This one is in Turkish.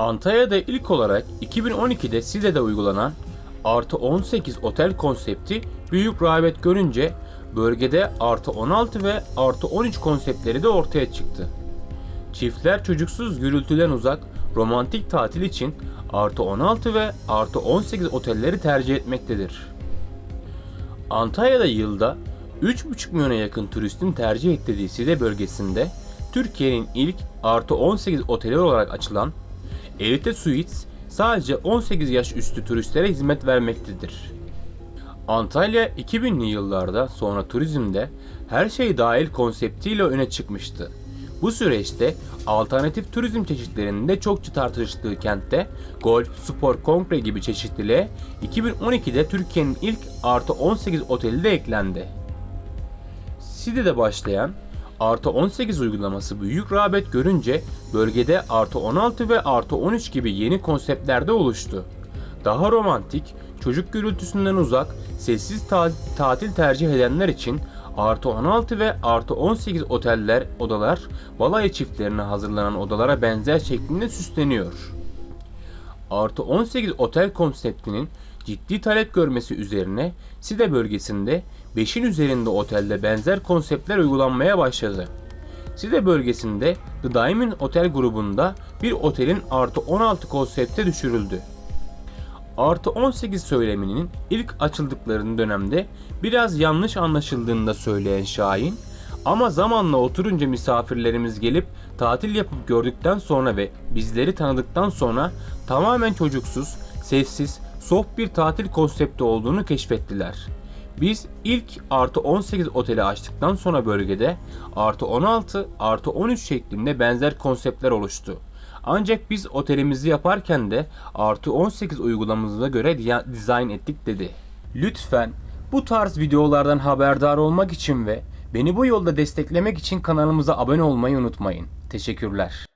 Antalya'da ilk olarak 2012'de Side'de uygulanan artı 18 otel konsepti büyük rağbet görünce bölgede artı 16 ve artı 13 konseptleri de ortaya çıktı. Çiftler çocuksuz gürültüden uzak romantik tatil için artı 16 ve artı 18 otelleri tercih etmektedir. Antalya'da yılda 3,5 milyona yakın turistin tercih ettiği Side bölgesinde Türkiye'nin ilk artı 18 oteli olarak açılan Elite Suites sadece 18 yaş üstü turistlere hizmet vermektedir. Antalya 2000'li yıllarda sonra turizmde her şey dahil konseptiyle öne çıkmıştı. Bu süreçte alternatif turizm çeşitlerinin de çokça tartışıldığı kentte golf, spor, kongre gibi çeşitliliğe 2012'de Türkiye'nin ilk artı 18 oteli de eklendi. Side'de başlayan artı 18 uygulaması büyük rağbet görünce bölgede artı 16 ve artı 13 gibi yeni konseptlerde oluştu. Daha romantik, çocuk gürültüsünden uzak, sessiz ta- tatil tercih edenler için artı 16 ve artı 18 oteller, odalar balayı çiftlerine hazırlanan odalara benzer şeklinde süsleniyor. Artı 18 otel konseptinin ciddi talep görmesi üzerine Side bölgesinde 5'in üzerinde otelde benzer konseptler uygulanmaya başladı. Side bölgesinde The Diamond Otel grubunda bir otelin artı 16 konsepte düşürüldü. Artı 18 söyleminin ilk açıldıklarının dönemde biraz yanlış anlaşıldığını da söyleyen Şahin, ama zamanla oturunca misafirlerimiz gelip tatil yapıp gördükten sonra ve bizleri tanıdıktan sonra tamamen çocuksuz, sessiz, soft bir tatil konsepti olduğunu keşfettiler. Biz ilk artı 18 oteli açtıktan sonra bölgede artı 16, artı 13 şeklinde benzer konseptler oluştu. Ancak biz otelimizi yaparken de artı 18 uygulamamıza göre dizayn ettik dedi. Lütfen bu tarz videolardan haberdar olmak için ve beni bu yolda desteklemek için kanalımıza abone olmayı unutmayın. Teşekkürler.